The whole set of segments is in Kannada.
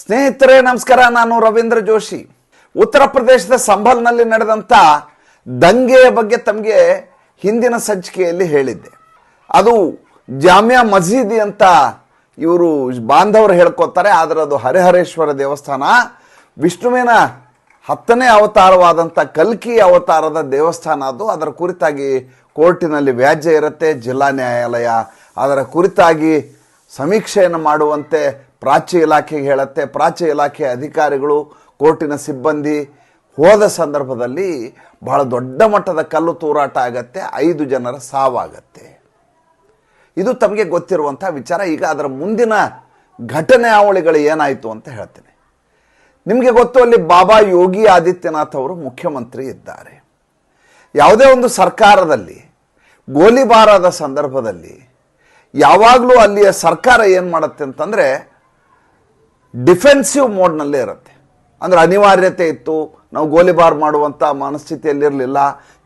ಸ್ನೇಹಿತರೆ, ನಮಸ್ಕಾರ. ನಾನು ರವೀಂದ್ರ ಜೋಶಿ. ಉತ್ತರ ಪ್ರದೇಶದ ಸಂಭಲ್ನಲ್ಲಿ ನಡೆದಂಥ ದಂಗೆಯ ಬಗ್ಗೆ ತಮಗೆ ಹಿಂದಿನ ಸಂಚಿಕೆಯಲ್ಲಿ ಹೇಳಿದ್ದೆ. ಅದು ಜಾಮಿಯಾ ಮಸೀದಿ ಅಂತ ಇವರು ಬಾಂಧವರು ಹೇಳ್ಕೊತಾರೆ, ಆದರೆ ಅದು ಹರಿಹರೇಶ್ವರ ದೇವಸ್ಥಾನ. ವಿಷ್ಣುವಿನ ಹತ್ತನೇ ಅವತಾರವಾದಂಥ ಕಲ್ಕಿ ಅವತಾರದ ದೇವಸ್ಥಾನ ಅದು. ಅದರ ಕುರಿತಾಗಿ ಕೋರ್ಟಿನಲ್ಲಿ ವ್ಯಾಜ್ಯ ಇರುತ್ತೆ, ಜಿಲ್ಲಾ ನ್ಯಾಯಾಲಯ ಅದರ ಕುರಿತಾಗಿ ಸಮೀಕ್ಷೆಯನ್ನು ಮಾಡುವಂತೆ ಪ್ರಾಚ್ಯ ಇಲಾಖೆಗೆ ಹೇಳುತ್ತೆ. ಪ್ರಾಚ್ಯ ಇಲಾಖೆ ಅಧಿಕಾರಿಗಳು, ಕೋರ್ಟಿನ ಸಿಬ್ಬಂದಿ ಹೋದ ಸಂದರ್ಭದಲ್ಲಿ ಬಹಳ ದೊಡ್ಡ ಮಟ್ಟದ ಕಲ್ಲು ತೂರಾಟ ಆಗತ್ತೆ, ಐದು ಜನರ ಸಾವಾಗತ್ತೆ. ಇದು ತಮಗೆ ಗೊತ್ತಿರುವಂಥ ವಿಚಾರ. ಈಗ ಅದರ ಮುಂದಿನ ಘಟನೆ ಅವಳಿಗಳು ಏನಾಯಿತು ಅಂತ ಹೇಳ್ತೇನೆ. ನಿಮಗೆ ಗೊತ್ತು, ಅಲ್ಲಿ ಬಾಬಾ ಯೋಗಿ ಆದಿತ್ಯನಾಥ್ ಅವರು ಮುಖ್ಯಮಂತ್ರಿ ಇದ್ದಾರೆ. ಯಾವುದೇ ಒಂದು ಸರ್ಕಾರದಲ್ಲಿ, ಗೋಲಿಬಾರದ ಸಂದರ್ಭದಲ್ಲಿ ಯಾವಾಗಲೂ ಅಲ್ಲಿಯ ಸರ್ಕಾರ ಏನು ಮಾಡುತ್ತೆ ಅಂತಂದರೆ ಡಿಫೆನ್ಸಿವ್ ಮೋಡ್ನಲ್ಲೇ ಇರುತ್ತೆ. ಅಂದರೆ ಅನಿವಾರ್ಯತೆ ಇತ್ತು, ನಾವು ಗೋಲಿಬಾರ್ ಮಾಡುವಂಥ ಮನಸ್ಥಿತಿಯಲ್ಲಿರಲಿಲ್ಲ,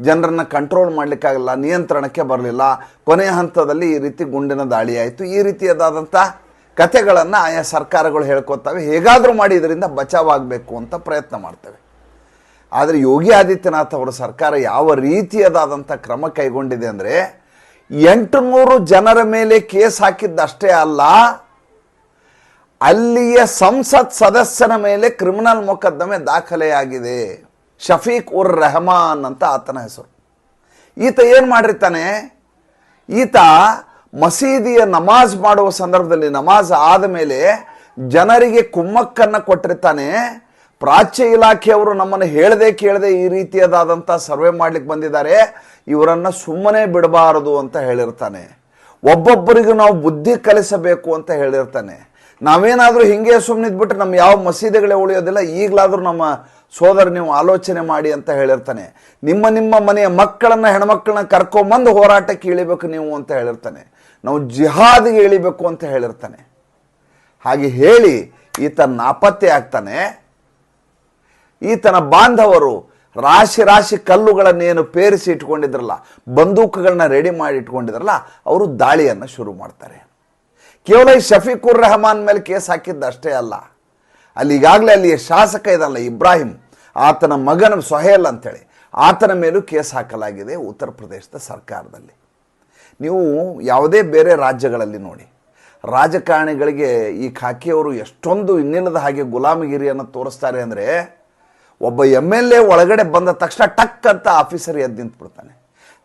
ಜನರನ್ನು ಕಂಟ್ರೋಲ್ ಮಾಡಲಿಕ್ಕಾಗಲ್ಲ, ನಿಯಂತ್ರಣಕ್ಕೆ ಬರಲಿಲ್ಲ, ಕೊನೆಯ ಹಂತದಲ್ಲಿ ಈ ರೀತಿ ಗುಂಡಿನ ದಾಳಿ ಆಯಿತು ಈ ರೀತಿಯದಾದಂಥ ಕಥೆಗಳನ್ನು ಆಯಾ ಸರ್ಕಾರಗಳು ಹೇಳ್ಕೊತವೆ. ಹೇಗಾದರೂ ಮಾಡಿ ಇದರಿಂದ ಬಚಾವಾಗಬೇಕು ಅಂತ ಪ್ರಯತ್ನ ಮಾಡ್ತವೆ. ಆದರೆ ಯೋಗಿ ಆದಿತ್ಯನಾಥ್ ಅವರ ಸರ್ಕಾರ ಯಾವ ರೀತಿಯದಾದಂಥ ಕ್ರಮ ಕೈಗೊಂಡಿದೆ ಅಂದರೆ, ಎಂಟುನೂರು ಜನರ ಮೇಲೆ ಕೇಸ್ ಹಾಕಿದ್ದಷ್ಟೇ ಅಲ್ಲ ಅಲ್ಲಿಯ ಸಂಸತ್ ಸದಸ್ಯನ ಮೇಲೆ ಕ್ರಿಮಿನಲ್ ಮೊಕದ್ದಮೆ ದಾಖಲೆಯಾಗಿದೆ. ಶಫೀಕ್ ಉರ್ ರೆಹಮಾನ್ ಅಂತ ಆತನ ಹೆಸರು. ಈತ ಏನು ಮಾಡಿರ್ತಾನೆ? ಈತ ಮಸೀದಿಯ ನಮಾಜ್ ಮಾಡುವ ಸಂದರ್ಭದಲ್ಲಿ ನಮಾಜ್ ಆದ ಮೇಲೆ ಜನರಿಗೆ ಕುಮ್ಮಕ್ಕನ್ನು ಕೊಟ್ಟಿರ್ತಾನೆ. ಪ್ರಾಚ್ಯ ಇಲಾಖೆಯವರು ನಮ್ಮನ್ನು ಹೇಳದೆ ಕೇಳದೆ ಈ ರೀತಿಯದಾದಂಥ ಸರ್ವೆ ಮಾಡ್ಲಿಕ್ಕೆ ಬಂದಿದ್ದಾರೆ. ಇವರನ್ನು ಸುಮ್ಮನೆ ಬಿಡಬಾರದು ಅಂತ ಹೇಳಿರ್ತಾನೆ. ಒಬ್ಬೊಬ್ಬರಿಗೂ ನಾವು ಬುದ್ಧಿ ಕಲಿಸಬೇಕು ಅಂತ ಹೇಳಿರ್ತಾನೆ. ನಾವೇನಾದರೂ ಹಿಂಗೆ ಸುಮ್ಮನೆ ಇದ್ಬಿಟ್ರೆ ನಮ್ಮ ಯಾವ ಮಸೀದಿಗಳೇ ಉಳಿಯೋದಿಲ್ಲ, ಈಗಲಾದರೂ ನಮ್ಮ ಸೋದರ ನೀವು ಆಲೋಚನೆ ಮಾಡಿ ಅಂತ ಹೇಳಿರ್ತಾನೆ. ನಿಮ್ಮ ನಿಮ್ಮ ಮನೆಯ ಮಕ್ಕಳನ್ನ, ಹೆಣ್ಮಕ್ಳನ್ನ ಕರ್ಕೊಂಬಂದು ಹೋರಾಟಕ್ಕೆ ಇಳಿಬೇಕು ನೀವು ಅಂತ ಹೇಳಿರ್ತಾನೆ. ನಾವು ಜಿಹಾದ್ಗೆ ಇಳಿಬೇಕು ಅಂತ ಹೇಳಿರ್ತಾನೆ. ಹಾಗೆ ಹೇಳಿ ಈತ ನಾಪತ್ತೆ ಆಗ್ತಾನೆ. ಈತನ ಬಾಂಧವರು ರಾಶಿ ರಾಶಿ ಕಲ್ಲುಗಳನ್ನೇನು ಪೇರಿಸಿ ಇಟ್ಕೊಂಡಿದ್ರಲ್ಲ, ಬಂದೂಕುಗಳನ್ನ ರೆಡಿ ಮಾಡಿ ಇಟ್ಕೊಂಡಿದ್ರಲ್ಲ, ಅವರು ದಾಳಿಯನ್ನು ಶುರು ಮಾಡ್ತಾರೆ. ಕೇವಲ ಈ ಶಫೀಕುರ್ ರೆಹಮಾನ್ ಮೇಲೆ ಕೇಸ್ ಹಾಕಿದ್ದು ಅಷ್ಟೇ ಅಲ್ಲ. ಅಲ್ಲಿ ಈಗಾಗಲೇ ಅಲ್ಲಿಯ ಶಾಸಕ ಇದಲ್ಲ, ಇಬ್ರಾಹಿಂ. ಆತನ ಮಗನ ಸೊಹೇಲ್ ಅಂತೇಳಿ. ಆತನ ಮೇಲೂ ಕೇಸ್ ಹಾಕಲಾಗಿದೆ ಉತ್ತರ ಪ್ರದೇಶದ ಸರ್ಕಾರದಲ್ಲಿ. ನೀವು ಯಾವುದೇ ಬೇರೆ ರಾಜ್ಯಗಳಲ್ಲಿ ನೋಡಿ. ರಾಜಕಾರಣಿಗಳಿಗೆ ಈ ಖಾಕಿಯವರು ಎಷ್ಟೊಂದು ಇನ್ನಿಲ್ಲದ ಹಾಗೆ ಗುಲಾಮಗಿರಿಯನ್ನು ತೋರಿಸ್ತಾರೆ ಅಂದರೆ, ಒಬ್ಬ ಎಂ ಎಲ್ ಎ ಒಳಗಡೆ ಬಂದ ತಕ್ಷಣ ಟಕ್ ಅಂತ ಆಫೀಸರ್ ಎದ್ದು ನಿಂತ್ಬಿಡ್ತಾನೆ.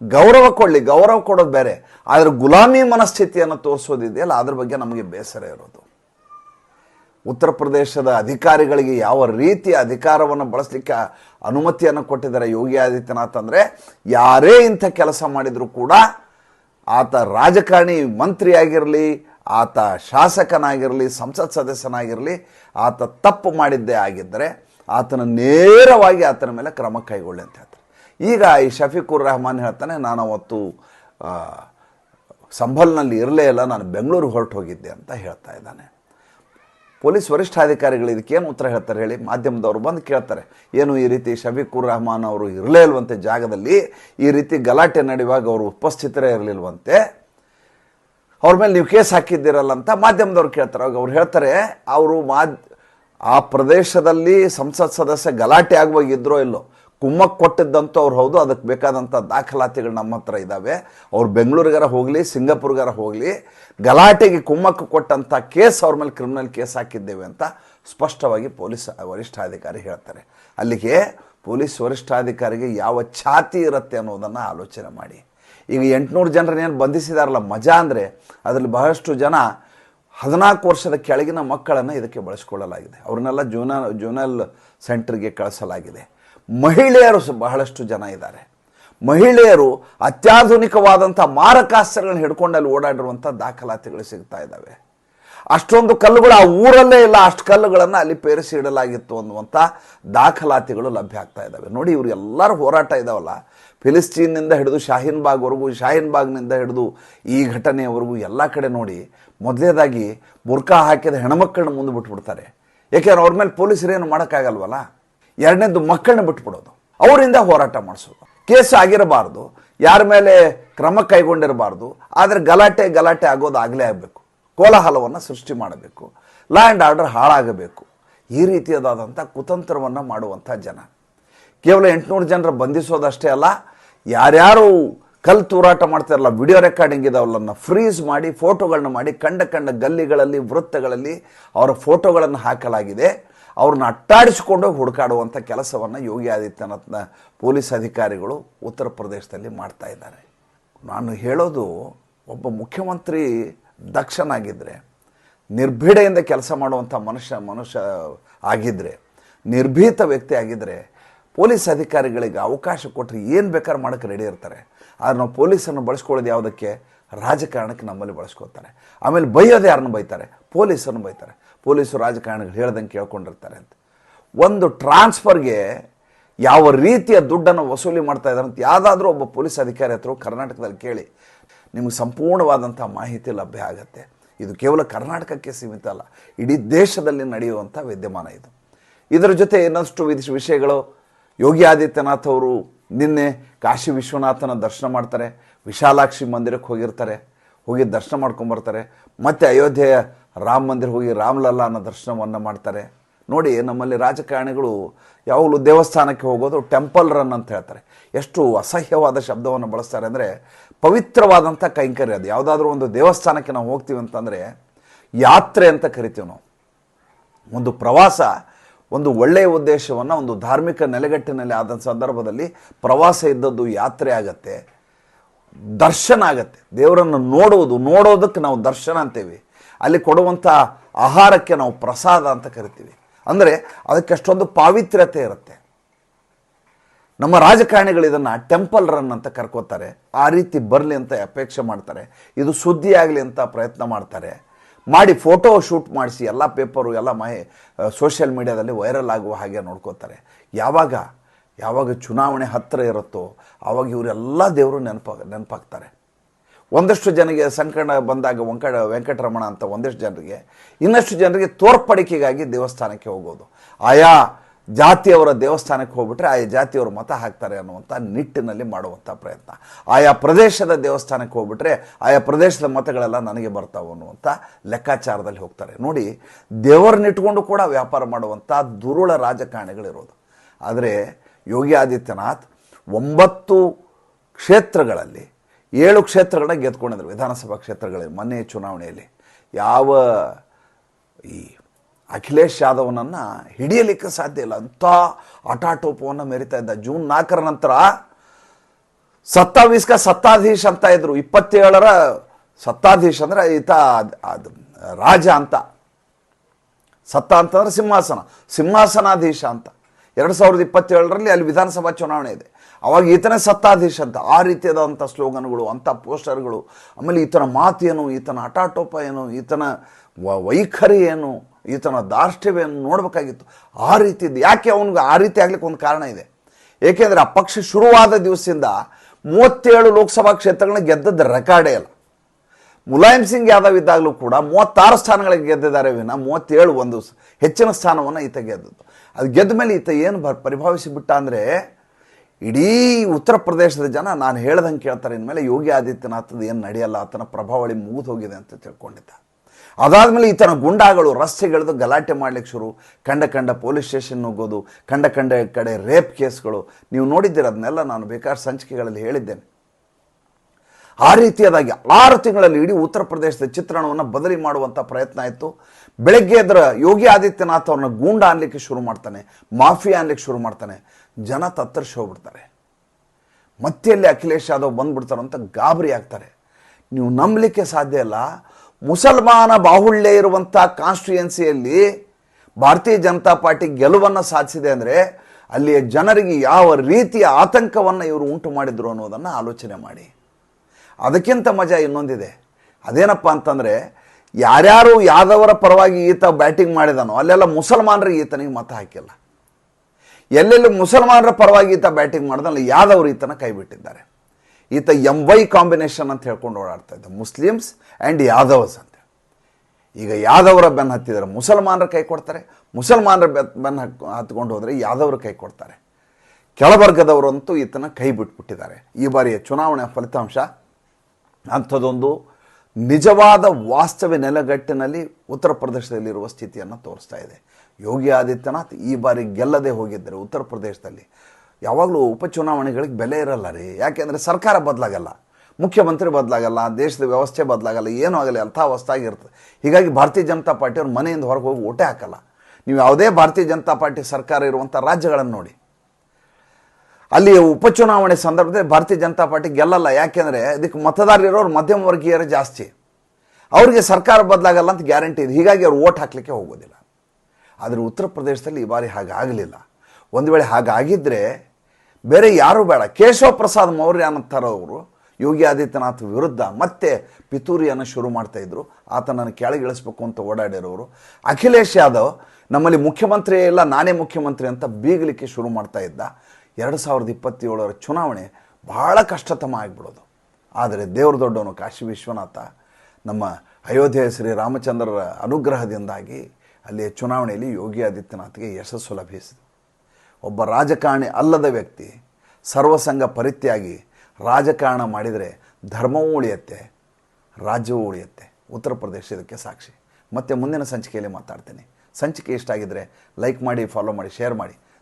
ಗೌರವ ಕೊಡಲಿ, ಗೌರವ ಕೊಡೋದು ಬೇರೆ. ಆದರೆ ಗುಲಾಮಿ ಮನಸ್ಥಿತಿಯನ್ನು ತೋರಿಸೋದಿದೆಯಲ್ಲ, ಅದ್ರ ಬಗ್ಗೆ ನಮಗೆ ಬೇಸರ ಇರೋದು. ಉತ್ತರ ಪ್ರದೇಶದ ಅಧಿಕಾರಿಗಳಿಗೆ ಯಾವ ರೀತಿಯ ಅಧಿಕಾರವನ್ನು ಬಳಸಲಿಕ್ಕೆ ಅನುಮತಿಯನ್ನು ಕೊಟ್ಟಿದ್ದಾರೆ ಯೋಗಿ ಆದಿತ್ಯನಾಥ್ ಅಂದರೆ, ಯಾರೇ ಇಂಥ ಕೆಲಸ ಮಾಡಿದರೂ ಕೂಡ ಆತ ರಾಜಕಾರಣಿ ಮಂತ್ರಿಯಾಗಿರಲಿ, ಆತ ಶಾಸಕನಾಗಿರಲಿ, ಸಂಸತ್ ಸದಸ್ಯನಾಗಿರಲಿ, ಆತ ತಪ್ಪು ಮಾಡಿದ್ದೇ ಆಗಿದ್ದರೆ ಆತನ ನೇರವಾಗಿ ಆತನ ಮೇಲೆ ಕ್ರಮ ಕೈಗೊಳ್ಳಿ ಅಂತ ಹೇಳ್ತಾರೆ. ಈಗ ಈ ಶಫೀಕುರ್ ರೆಹಮಾನ್ ಹೇಳ್ತಾನೆ, ನಾನು ಅವತ್ತು ಸಂಭಲ್ನಲ್ಲಿ ಇರಲೇ ಇಲ್ಲ, ನಾನು ಬೆಂಗಳೂರಿಗೆ ಹೊರಟು ಹೋಗಿದ್ದೆ ಅಂತ ಹೇಳ್ತಾ ಇದ್ದಾನೆ. ಪೊಲೀಸ್ ವರಿಷ್ಠಾಧಿಕಾರಿಗಳು ಇದಕ್ಕೇನು ಉತ್ತರ ಹೇಳ್ತಾರೆ ಹೇಳಿ, ಮಾಧ್ಯಮದವರು ಬಂದು ಕೇಳ್ತಾರೆ, ಏನು ಈ ರೀತಿ ಶಫೀಕುರ್ ರಹಮಾನ್ ಅವರು ಇರಲೇ ಇಲ್ವಂತೆ ಜಾಗದಲ್ಲಿ, ಈ ರೀತಿ ಗಲಾಟೆ ನಡೆಯುವಾಗ ಅವರು ಉಪಸ್ಥಿತರೇ ಇರಲಿಲ್ವಂತೆ, ಅವ್ರ ಮೇಲೆ ನೀವು ಕೇಸ್ ಹಾಕಿದ್ದೀರಲ್ಲ ಅಂತ ಮಾಧ್ಯಮದವ್ರು ಕೇಳ್ತಾರೆ. ಅವಾಗ ಅವ್ರು ಹೇಳ್ತಾರೆ, ಅವರು ಮಾ ಆ ಪ್ರದೇಶದಲ್ಲಿ ಸಂಸತ್ ಸದಸ್ಯ ಗಲಾಟೆ ಆಗುವಾಗ ಇದ್ರೋ ಇಲ್ಲೋ ಕುಮ್ಮಕ್ ಕೊಟ್ಟಿದ್ದಂಥ ಅವ್ರು ಹೌದು, ಅದಕ್ಕೆ ಬೇಕಾದಂಥ ದಾಖಲಾತಿಗಳು ನಮ್ಮ ಹತ್ರ ಇದ್ದಾವೆ ಅವ್ರು ಬೆಂಗಳೂರಿಗಾರ ಹೋಗಲಿ, ಸಿಂಗಾಪುರ್ಗಾರ ಹೋಗಲಿ, ಗಲಾಟೆಗೆ ಕುಮ್ಮಕ್ಕೆ ಕೊಟ್ಟಂಥ ಕೇಸ್ ಅವ್ರ ಮೇಲೆ ಕ್ರಿಮಿನಲ್ ಕೇಸ್ ಹಾಕಿದ್ದೇವೆ ಅಂತ ಸ್ಪಷ್ಟವಾಗಿ ಪೊಲೀಸ್ ವರಿಷ್ಠಾಧಿಕಾರಿ ಹೇಳ್ತಾರೆ. ಅಲ್ಲಿಗೆ ಪೊಲೀಸ್ ವರಿಷ್ಠಾಧಿಕಾರಿಗೆ ಯಾವ ಛಾತಿ ಇರುತ್ತೆ ಅನ್ನೋದನ್ನು ಆಲೋಚನೆ ಮಾಡಿ. ಈಗ ಎಂಟುನೂರು ಜನರನ್ನೇನು ಬಂಧಿಸಿದಾರಲ್ಲ, ಮಜಾ ಅಂದರೆ ಅದರಲ್ಲಿ ಬಹಳಷ್ಟು ಜನ ಹದಿನಾಲ್ಕು ವರ್ಷದ ಕೆಳಗಿನ ಮಕ್ಕಳನ್ನು ಇದಕ್ಕೆ ಬಳಸ್ಕೊಳ್ಳಲಾಗಿದೆ. ಅವ್ರನ್ನೆಲ್ಲ ಜೂನ ಜೂನಲ್ ಸೆಂಟ್ರಿಗೆ ಕಳಿಸಲಾಗಿದೆ. ಮಹಿಳೆಯರು ಬಹಳಷ್ಟು ಜನ ಇದ್ದಾರೆ. ಮಹಿಳೆಯರು ಅತ್ಯಾಧುನಿಕವಾದಂಥ ಮಾರಕಾಸ್ತ್ರಗಳನ್ನ ಹಿಡ್ಕೊಂಡು ಅಲ್ಲಿ ಓಡಾಡಿರುವಂಥ ದಾಖಲಾತಿಗಳು ಸಿಗ್ತಾ ಇದ್ದಾವೆ. ಅಷ್ಟೊಂದು ಕಲ್ಲುಗಳು ಆ ಊರಲ್ಲೇ ಇಲ್ಲ, ಅಷ್ಟು ಕಲ್ಲುಗಳನ್ನು ಅಲ್ಲಿ ಪೇರಿಸಿ ಇಡಲಾಗಿತ್ತು ಅನ್ನುವಂಥ ದಾಖಲಾತಿಗಳು ಲಭ್ಯ ಆಗ್ತಾ ಇದ್ದಾವೆ. ನೋಡಿ, ಇವರು ಎಲ್ಲರೂ ಹೋರಾಟ ಇದಾವಲ್ಲ. ಫಿಲಿಸ್ತೀನ್ನಿಂದ ಹಿಡಿದು ಶಾಹೀನ್ ಬಾಗ್ವರೆಗೂ ಶಾಹೀನ್ ಬಾಗ್ನಿಂದ ಹಿಡಿದು ಈ ಘಟನೆಯವರೆಗೂ ಎಲ್ಲ ಕಡೆ ನೋಡಿ, ಮೊದಲೇದಾಗಿ ಬುರ್ಕಾ ಹಾಕಿದ ಹೆಣ್ಮಕ್ಕಳನ್ನ ಮುಂದೆ ಬಿಟ್ಬಿಡ್ತಾರೆ. ಏಕೆಂದ್ರೆ ಅವ್ರ ಮೇಲೆ ಪೊಲೀಸರೇನು ಮಾಡೋಕ್ಕಾಗಲ್ವಲ್ಲ? ಎರಡನೇದು ಮಕ್ಕಳನ್ನ ಬಿಟ್ಬಿಡೋದು. ಅವರಿಂದ ಹೋರಾಟ ಮಾಡಿಸೋದು. ಕೇಸ್ ಆಗಿರಬಾರ್ದು. ಯಾರ ಮೇಲೆ ಕ್ರಮ ಕೈಗೊಂಡಿರಬಾರ್ದು. ಆದರೆ ಗಲಾಟೆ ಗಲಾಟೆ ಆಗೋದು ಆಗಲೇ ಆಗಬೇಕು. ಕೋಲಾಹಲವನ್ನು ಸೃಷ್ಟಿ ಮಾಡಬೇಕು. ಲಾ ಆ್ಯಂಡ್ ಆರ್ಡರ್ ಹಾಳಾಗಬೇಕು. ಈ ರೀತಿಯಾದಂಥ ಕುತಂತ್ರವನ್ನು ಮಾಡುವಂಥ ಜನ. ಕೇವಲ ಎಂಟುನೂರು ಜನರ ಬಂಧಿಸೋದಷ್ಟೇ ಅಲ್ಲ, ಯಾರ್ಯಾರು ಕಲ್ ತೂರಾಟ ಮಾಡ್ತಾರಲ್ಲ ವಿಡಿಯೋ ರೆಕಾರ್ಡಿಂಗ್ ಇದಾವಲ್ಲನ್ನ ಫ್ರೀಸ್ ಮಾಡಿ ಫೋಟೋಗಳನ್ನ ಮಾಡಿ, ಕಂಡ ಕಂಡ ಗಲ್ಲಿಗಳಲ್ಲಿ, ವೃತ್ತಗಳಲ್ಲಿ ಅವರ ಫೋಟೋಗಳನ್ನು ಹಾಕಲಾಗಿದೆ. ಅವ್ರನ್ನ ಅಟ್ಟಾಡಿಸಿಕೊಂಡು ಹುಡುಕಾಡುವಂಥ ಕೆಲಸವನ್ನು ಯೋಗಿ ಆದಿತ್ಯನಾಥ್ನ ಪೊಲೀಸ್ ಅಧಿಕಾರಿಗಳು ಉತ್ತರ ಪ್ರದೇಶದಲ್ಲಿ ಮಾಡ್ತಾ ಇದ್ದಾರೆ. ನಾನು ಹೇಳೋದು ಒಬ್ಬ ಮುಖ್ಯಮಂತ್ರಿ ದಕ್ಷನಾಗಿದ್ದರೆ ನಿರ್ಭೀಡೆಯಿಂದ ಕೆಲಸ ಮಾಡುವಂಥ ಮನುಷ್ಯ ಮನುಷ್ಯ ಆಗಿದ್ದರೆ ನಿರ್ಭೀತ ವ್ಯಕ್ತಿ ಆಗಿದ್ದರೆ ಪೊಲೀಸ್ ಅಧಿಕಾರಿಗಳಿಗೆ ಅವಕಾಶ ಕೊಟ್ಟರೆ ಏನು ಬೇಕಾದ್ರೂ ಮಾಡೋಕ್ಕೆ ರೆಡಿ ಇರ್ತಾರೆ. ಆದರೆ ನಾವು ಪೊಲೀಸನ್ನು ಬಳಸ್ಕೊಳ್ಳೋದು ಯಾವುದಕ್ಕೆ? ರಾಜಕಾರಣಕ್ಕೆ ನಮ್ಮಲ್ಲಿ ಬಳಸ್ಕೊತಾರೆ ಆಮೇಲೆ ಬೈಯೋದು ಯಾರನ್ನು ಬೈತಾರೆ? ಪೊಲೀಸನ್ನು ಬೈತಾರೆ. ಪೊಲೀಸರು ರಾಜಕಾರಣಿಗಳು ಹೇಳ್ದಂಗೆ ಕೇಳ್ಕೊಂಡಿರ್ತಾರೆ ಅಂತ. ಒಂದು ಟ್ರಾನ್ಸ್ಫರ್ಗೆ ಯಾವ ರೀತಿಯ ದುಡ್ಡನ್ನು ವಸೂಲಿ ಮಾಡ್ತಾ ಇದ್ದಾರೆ ಅಂತ ಯಾವುದಾದ್ರೂ ಒಬ್ಬ ಪೊಲೀಸ್ ಅಧಿಕಾರಿ ಹತ್ರ ಕರ್ನಾಟಕದಲ್ಲಿ ಕೇಳಿ, ನಿಮಗೆ ಸಂಪೂರ್ಣವಾದಂಥ ಮಾಹಿತಿ ಲಭ್ಯ ಆಗುತ್ತೆ. ಇದು ಕೇವಲ ಕರ್ನಾಟಕಕ್ಕೆ ಸೀಮಿತ ಅಲ್ಲ, ಇಡೀ ದೇಶದಲ್ಲಿ ನಡೆಯುವಂಥ ವಿದ್ಯಮಾನ ಇದು. ಇದರ ಜೊತೆ ಇನ್ನಷ್ಟು ವಿಧ ವಿಷಯಗಳು. ಯೋಗಿ ಆದಿತ್ಯನಾಥ್ ಅವರು ನಿನ್ನೆ ಕಾಶಿ ವಿಶ್ವನಾಥನ ದರ್ಶನ ಮಾಡ್ತಾರೆ, ವಿಶಾಲಾಕ್ಷಿ ಮಂದಿರಕ್ಕೆ ಹೋಗಿರ್ತಾರೆ, ಹೋಗಿ ದರ್ಶನ ಮಾಡ್ಕೊಂಬರ್ತಾರೆ. ಮತ್ತು ಅಯೋಧ್ಯೆಯ ರಾಮ ಮಂದಿರ ಹೋಗಿ ರಾಮ್ಲಲ್ಲ ಅನ್ನೋ ದರ್ಶನವನ್ನು ಮಾಡ್ತಾರೆ. ನೋಡಿ ನಮ್ಮಲ್ಲಿ ರಾಜಕಾರಣಿಗಳು ಯಾವಾಗಲೂ ದೇವಸ್ಥಾನಕ್ಕೆ ಹೋಗೋದು ಟೆಂಪಲ್ ರನ್ ಅಂತ ಹೇಳ್ತಾರೆ. ಎಷ್ಟು ಅಸಹ್ಯವಾದ ಶಬ್ದವನ್ನು ಬಳಸ್ತಾರೆ ಅಂದರೆ ಪವಿತ್ರವಾದಂಥ ಕೈಂಕರ್ಯ ಅದು. ಯಾವುದಾದ್ರೂ ಒಂದು ದೇವಸ್ಥಾನಕ್ಕೆ ನಾವು ಹೋಗ್ತೀವಿ ಅಂತಂದರೆ ಯಾತ್ರೆ ಅಂತ ಕರಿತೀವಿ ನಾವು. ಒಂದು ಪ್ರವಾಸ, ಒಂದು ಒಳ್ಳೆಯ ಉದ್ದೇಶವನ್ನು ಒಂದು ಧಾರ್ಮಿಕ ನೆಲೆಗಟ್ಟಿನಲ್ಲಿ ಆದ ಸಂದರ್ಭದಲ್ಲಿ ಪ್ರವಾಸ ಇದ್ದದ್ದು ಯಾತ್ರೆ ಆಗತ್ತೆ. ದರ್ಶನ ಆಗತ್ತೆ. ದೇವರನ್ನು ನೋಡುವುದು, ನೋಡೋದಕ್ಕೆ ನಾವು ದರ್ಶನ ಅಂತೀವಿ. ಅಲ್ಲಿ ಕೊಡುವಂಥ ಆಹಾರಕ್ಕೆ ನಾವು ಪ್ರಸಾದ ಅಂತ ಕರಿತೀವಿ. ಅಂದರೆ ಅದಕ್ಕೆ ಅಷ್ಟೊಂದು ಪಾವಿತ್ರ್ಯತೆ ಇರುತ್ತೆ. ನಮ್ಮ ರಾಜಕಾರಣಿಗಳು ಇದನ್ನು ಟೆಂಪಲ್ ರನ್ ಅಂತ ಕರ್ಕೋತಾರೆ. ಆ ರೀತಿ ಬರಲಿ ಅಂತ ಅಪೇಕ್ಷೆ ಮಾಡ್ತಾರೆ. ಇದು ಸುದ್ದಿ ಆಗಲಿ ಅಂತ ಪ್ರಯತ್ನ ಮಾಡ್ತಾರೆ. ಮಾಡಿ ಫೋಟೋ ಶೂಟ್ ಮಾಡಿಸಿ ಎಲ್ಲ ಪೇಪರು, ಎಲ್ಲ ಮಾಹಿ ಸೋಷಿಯಲ್ ಮೀಡಿಯಾದಲ್ಲಿ ವೈರಲ್ ಆಗುವ ಹಾಗೆ ನೋಡ್ಕೋತಾರೆ. ಯಾವಾಗ? ಯಾವಾಗ ಚುನಾವಣೆ ಹತ್ತಿರ ಇರುತ್ತೋ ಆವಾಗ ಇವರೆಲ್ಲ ದೇವರು ನೆನಪ ನೆನಪಾಗ್ತಾರೆ. ಒಂದಷ್ಟು ಜನರಿಗೆ ಸಂಕಟ ಬಂದಾಗ ವೆಂಕಟ ವೆಂಕಟರಮಣ ಅಂತ ಒಂದಷ್ಟು ಜನರಿಗೆ, ಇನ್ನಷ್ಟು ಜನರಿಗೆ ತೋರ್ಪಡಿಕೆಗಾಗಿ ದೇವಸ್ಥಾನಕ್ಕೆ ಹೋಗೋದು. ಆಯಾ ಜಾತಿಯವರ ದೇವಸ್ಥಾನಕ್ಕೆ ಹೋಗ್ಬಿಟ್ರೆ ಆಯಾ ಜಾತಿಯವರು ಮತ ಹಾಕ್ತಾರೆ ಅನ್ನುವಂಥ ನಿಟ್ಟಿನಲ್ಲಿ ಮಾಡುವಂಥ ಪ್ರಯತ್ನ. ಆಯಾ ಪ್ರದೇಶದ ದೇವಸ್ಥಾನಕ್ಕೆ ಹೋಗ್ಬಿಟ್ರೆ ಆಯಾ ಪ್ರದೇಶದ ಮತಗಳೆಲ್ಲ ನನಗೆ ಬರ್ತಾವೆ ಅನ್ನುವಂಥ ಲೆಕ್ಕಾಚಾರದಲ್ಲಿ ಹೋಗ್ತಾರೆ. ನೋಡಿ ದೇವರನ್ನಿಟ್ಕೊಂಡು ಕೂಡ ವ್ಯಾಪಾರ ಮಾಡುವಂಥ ದುರುಳ ರಾಜಕಾರಣಿಗಳಿರೋದು. ಆದರೆ ಯೋಗಿ ಆದಿತ್ಯನಾಥ್ ಒಂಬತ್ತು ಕ್ಷೇತ್ರಗಳಲ್ಲಿ ಏಳು ಕ್ಷೇತ್ರಗಳನ್ನ ಗೆದ್ಕೊಂಡಿದ್ರು ವಿಧಾನಸಭಾ ಕ್ಷೇತ್ರಗಳಲ್ಲಿ, ಮೊನ್ನೆ ಚುನಾವಣೆಯಲ್ಲಿ. ಯಾವ ಈ ಅಖಿಲೇಶ್ ಯಾದವ್ನನ್ನು ಹಿಡಿಯಲಿಕ್ಕೆ ಸಾಧ್ಯ ಇಲ್ಲ. ಅಂಥ ಆಟಾಟೋಪವನ್ನು ಮೆರಿತಾ ಇದ್ದ. ಜೂನ್ ನಾಲ್ಕರ ನಂತರ ಸತ್ತಾವೀಸ್ಕ ಸತ್ತಾಧೀಶ್ ಅಂತ ಇದ್ರು. ಇಪ್ಪತ್ತೇಳರ ಸತ್ತಾಧೀಶ್ ಅಂದ್ರೆ ಈತ ಅದು ರಾಜ ಅಂತ. ಸತ್ತ ಅಂತಂದ್ರೆ ಸಿಂಹಾಸನ. ಸಿಂಹಾಸನಾಧೀಶ ಅಂತ. ಎರಡು ಸಾವಿರದ ಇಪ್ಪತ್ತೇಳರಲ್ಲಿ ಅಲ್ಲಿ ವಿಧಾನಸಭಾ ಚುನಾವಣೆ ಇದೆ. ಅವಾಗ ಈತನ ಸತ್ತಾಧೀಶ ಅಂತ, ಆ ರೀತಿಯಾದಂಥ ಸ್ಲೋಗನ್ಗಳು, ಅಂಥ ಪೋಸ್ಟರ್ಗಳು, ಆಮೇಲೆ ಈತನ ಮಾತು ಏನು ಈತನ ಹಠಾಟೋಪ ಏನು ಈತನ ವೈಖರಿ ಏನು ಈತನ ದಾರ್ಷ್ಟ್ಯವೇನು ನೋಡಬೇಕಾಗಿತ್ತು. ಆ ರೀತಿದ್ದು, ಯಾಕೆ ಅವನಿಗೆ ಆ ರೀತಿ ಆಗ್ಲಿಕ್ಕೆ ಒಂದು ಕಾರಣ ಇದೆ? ಏಕೆಂದರೆ ಆ ಪಕ್ಷ ಶುರುವಾದ ದಿವಸದಿಂದ ಮೂವತ್ತೇಳು ಲೋಕಸಭಾ ಕ್ಷೇತ್ರಗಳನ್ನ ಗೆದ್ದದ್ದು ರೆಕಾರ್ಡೇ ಇಲ್ಲ ಮುಲಾಯಂ ಸಿಂಗ್ ಯಾದವ್ ಇದ್ದಾಗಲೂ ಕೂಡ ಮೂವತ್ತಾರು ಸ್ಥಾನಗಳಿಗೆ ಗೆದ್ದಿದ್ದಾರೆ ವಿನ ಮೂವತ್ತೇಳು ಒಂದು ಹೆಚ್ಚಿನ ಸ್ಥಾನವನ್ನು ಈತ ಗೆದ್ದದ್ದು. ಅದು ಗೆದ್ದ ಮೇಲೆ ಈತ ಏನು ಬ ಪರಿಭಾವಿಸಿ ಬಿಟ್ಟ ಅಂದರೆ ಇಡೀ ಉತ್ತರ ಪ್ರದೇಶದ ಜನ ನಾನು ಹೇಳ್ದಂಗೆ ಕೇಳ್ತಾರೆ. ಇನ್ಮೇಲೆ ಯೋಗಿ ಆದಿತ್ಯನಾಥದ್ದು ಏನು ನಡೆಯಲ್ಲ, ಆತನ ಪ್ರಭಾವಳಿ ಮುಗಿದು ಹೋಗಿದೆ ಅಂತ ತಿಳ್ಕೊಂಡಿದ್ದ. ಅದಾದಮೇಲೆ ಈತನ ಗುಂಡಾಗಳು ರಸ್ತೆಗಿಳಿದು ಗಲಾಟೆ ಮಾಡ್ಲಿಕ್ಕೆ ಶುರು. ಕಂಡ ಕಂಡ ಪೊಲೀಸ್ ಸ್ಟೇಷನ್ ಹೋಗೋದು ಕಂಡ ಕಂಡ ಕಡೆ ರೇಪ್ ಕೇಸ್ಗಳು. ನೀವು ನೋಡಿದ್ದೀರ, ಅದನ್ನೆಲ್ಲ ನಾನು ಬೇಕಾದ ಸಂಚಿಕೆಗಳಲ್ಲಿ ಹೇಳಿದ್ದೇನೆ. ಆ ರೀತಿಯಾದಾಗಿ ಆರು ತಿಂಗಳಲ್ಲಿ ಇಡೀ ಉತ್ತರ ಪ್ರದೇಶದ ಚಿತ್ರಣವನ್ನು ಬದಲಿ ಮಾಡುವಂಥ ಪ್ರಯತ್ನ ಆಯಿತು ಬೆಳಗ್ಗೆ ಎದ್ರ ಯೋಗಿ ಆದಿತ್ಯನಾಥ್ ಅವ್ರನ್ನ ಗೂಂಡ ಅನ್ಲಿಕ್ಕೆ ಶುರು ಮಾಡ್ತಾನೆ, ಮಾಫಿಯಾ ಅನ್ಲಿಕ್ಕೆ ಶುರು ಮಾಡ್ತಾನೆ. ಜನ ತತ್ತರಿಸಿ ಹೋಗ್ಬಿಡ್ತಾರೆ. ಮತ್ತೆ ಅಲ್ಲಿ ಅಖಿಲೇಶ್ ಯಾದವ್ ಬಂದ್ಬಿಡ್ತಾರೆ ಅಂತ ಗಾಬರಿ ಆಗ್ತಾರೆ. ನೀವು ನಂಬಲಿಕ್ಕೆ ಸಾಧ್ಯ ಇಲ್ಲ. ಮುಸಲ್ಮಾನ ಬಾಹುಳ್ಯ ಇರುವಂಥ ಕಾನ್ಸ್ಟಿಟ್ಯೂಯೆನ್ಸಿಯಲ್ಲಿ ಭಾರತೀಯ ಜನತಾ ಪಾರ್ಟಿ ಗೆಲುವನ್ನು ಸಾಧಿಸಿದೆ ಅಂದರೆ ಅಲ್ಲಿಯ ಜನರಿಗೆ ಯಾವ ರೀತಿಯ ಆತಂಕವನ್ನು ಇವರು ಉಂಟು ಮಾಡಿದರು ಅನ್ನೋದನ್ನು ಆಲೋಚನೆ ಮಾಡಿ. ಅದಕ್ಕಿಂತ ಮಜಾ ಇನ್ನೊಂದಿದೆ. ಅದೇನಪ್ಪ ಅಂತಂದರೆ, ಯಾರ್ಯಾರು ಯಾದವರ ಪರವಾಗಿ ಈತ ಬ್ಯಾಟಿಂಗ್ ಮಾಡಿದಾನೋ, ಅಲ್ಲೆಲ್ಲ ಮುಸಲ್ಮಾನರಿಗೆ ಈತನಿಗೆ ಮತ ಹಾಕಿಲ್ಲ. ಎಲ್ಲೆಲ್ಲಿ ಮುಸಲ್ಮಾನರ ಪರವಾಗಿ ಈತ ಬ್ಯಾಟಿಂಗ್ ಮಾಡಿದಲ್ಲ ಯಾದವರು ಈತನ ಕೈ ಬಿಟ್ಟಿದ್ದಾರೆ. ಈತ ಎಂ ವೈ ಕಾಂಬಿನೇಷನ್ ಅಂತ ಹೇಳ್ಕೊಂಡು ಓಡಾಡ್ತಾ ಇದ್ದ. ಮುಸ್ಲಿಮ್ಸ್ ಆ್ಯಂಡ್ ಯಾದವ್ಸ್ ಅಂತ. ಈಗ ಯಾದವರ ಬೆನ್ನು ಹತ್ತಿದರೆ ಮುಸಲ್ಮಾನರ ಕೈ ಕೊಡ್ತಾರೆ, ಮುಸಲ್ಮಾನರ ಬೆನ್ನ ಹಕ್, ಹತ್ಕೊಂಡು ಹೋದರೆ ಯಾದವರ ಕೈ ಕೊಡ್ತಾರೆ. ಕೆಳವರ್ಗದವರಂತೂ ಈತನ ಕೈ ಬಿಟ್ಬಿಟ್ಟಿದ್ದಾರೆ. ಈ ಬಾರಿಯ ಚುನಾವಣೆ ಫಲಿತಾಂಶ ಅಂಥದ್ದೊಂದು ನಿಜವಾದ ವಾಸ್ತವ್ಯ ನೆಲೆಗಟ್ಟಿನಲ್ಲಿ ಉತ್ತರ ಪ್ರದೇಶದಲ್ಲಿರುವ ಸ್ಥಿತಿಯನ್ನು ತೋರಿಸ್ತಾ ಇದೆ. ಯೋಗಿ ಆದಿತ್ಯನಾಥ್ ಈ ಬಾರಿ ಗೆಲ್ಲದೆ ಹೋಗಿದ್ದರೆ ಉತ್ತರ ಪ್ರದೇಶದಲ್ಲಿ ಯಾವಾಗಲೂ ಉಪಚುನಾವಣೆಗಳಿಗೆ ಬೆಲೆ ಇರಲ್ಲ ರೀ. ಯಾಕೆಂದರೆ ಸರ್ಕಾರ ಬದಲಾಗಲ್ಲ, ಮುಖ್ಯಮಂತ್ರಿ ಬದಲಾಗಲ್ಲ, ದೇಶದ ವ್ಯವಸ್ಥೆ ಬದಲಾಗಲ್ಲ, ಏನೂ ಆಗಲ್ಲ ಅಂಥ ಹೊಸ್ತಾಗಿರ್ತದೆ ಹೀಗಾಗಿ ಭಾರತೀಯ ಜನತಾ ಪಾರ್ಟಿಯವ್ರು ಮನೆಯಿಂದ ಹೊರಗೆ ಹೋಗಿ ಓಟೇ ಹಾಕಲ್ಲ. ನೀವು ಯಾವುದೇ ಭಾರತೀಯ ಜನತಾ ಪಾರ್ಟಿ ಸರ್ಕಾರ ಇರುವಂಥ ರಾಜ್ಯಗಳನ್ನು ನೋಡಿ. ಅಲ್ಲಿ ಉಪಚುನಾವಣೆ ಸಂದರ್ಭದಲ್ಲಿ ಭಾರತೀಯ ಜನತಾ ಪಾರ್ಟಿ ಗೆಲ್ಲಲ್ಲ. ಯಾಕೆಂದರೆ ಇದಕ್ಕೆ ಮತದಾರರಿರೋರು ಮಧ್ಯಮ ವರ್ಗೀಯರು ಜಾಸ್ತಿ. ಅವರಿಗೆ ಸರ್ಕಾರ ಬದಲಾಗಲ್ಲ ಅಂತ ಗ್ಯಾರಂಟಿ ಇದೆ. ಹೀಗಾಗಿ ಅವ್ರು ಓಟ್ ಹಾಕಲಿಕ್ಕೆ ಹೋಗೋದಿಲ್ಲ. ಆದರೆ ಉತ್ತರ ಪ್ರದೇಶದಲ್ಲಿ ಈ ಬಾರಿ ಹಾಗಾಗಲಿಲ್ಲ ಒಂದು ವೇಳೆ ಹಾಗಾಗಿದ್ದರೆ ಬೇರೆ ಯಾರೂ ಬೇಡ. ಕೇಶವ ಪ್ರಸಾದ್ ಮೌರ್ಯ ಅವರು ಯೋಗಿ ಆದಿತ್ಯನಾಥ್ ವಿರುದ್ಧ ಮತ್ತೆ ಪಿತೂರಿಯನ್ನು ಶುರು ಮಾಡ್ತಾ ಇದ್ರು. ಆತನನ್ನು ಕೆಳಗಿಳಿಸ್ಬೇಕು ಅಂತ ಓಡಾಡಿರೋರು. ಅಖಿಲೇಶ್ ಯಾದವ್ ನಮ್ಮಲ್ಲಿ ಮುಖ್ಯಮಂತ್ರಿಯೇ ಇಲ್ಲ, ನಾನೇ ಮುಖ್ಯಮಂತ್ರಿ ಅಂತ ಬೀಗಲಿಕ್ಕೆ ಶುರು ಮಾಡ್ತಾ ಇದ್ದ. ಎರಡು ಸಾವಿರದ ಇಪ್ಪತ್ತೇಳರ ಚುನಾವಣೆ ಬಹಳ ಕಷ್ಟತಮ ಆಗಿಬಿಡೋದು ಆದರೆ ದೇವ್ರ ದೊಡ್ಡವನು ಕಾಶಿ ವಿಶ್ವನಾಥ, ನಮ್ಮ ಅಯೋಧ್ಯೆಯ ಶ್ರೀ ರಾಮಚಂದ್ರರ ಅನುಗ್ರಹದಿಂದಾಗಿ ಅಲ್ಲಿಯ ಚುನಾವಣೆಯಲ್ಲಿ ಯೋಗಿ ಆದಿತ್ಯನಾಥ್ಗೆ ಯಶಸ್ಸು ಲಭಿಸಿದೆ ಒಬ್ಬ ರಾಜಕಾರಣಿ ಅಲ್ಲದ ವ್ಯಕ್ತಿ, ಸರ್ವಸಂಗ ಪರಿತ್ಯಾಗಿ ರಾಜಕಾರಣ ಮಾಡಿದರೆ ಧರ್ಮವೂ ಉಳಿಯತ್ತೆ, ರಾಜ್ಯವೂ ಉಳಿಯತ್ತೆ. ಉತ್ತರ ಪ್ರದೇಶ ಇದಕ್ಕೆ ಸಾಕ್ಷಿ. ಮತ್ತು ಮುಂದಿನ ಸಂಚಿಕೆಯಲ್ಲಿ ಮಾತಾಡ್ತೀನಿ. ಸಂಚಿಕೆ ಇಷ್ಟ ಆಗಿದ್ದರೆ ಲೈಕ್ ಮಾಡಿ, ಫಾಲೋ ಮಾಡಿ, ಶೇರ್ ಮಾಡಿ.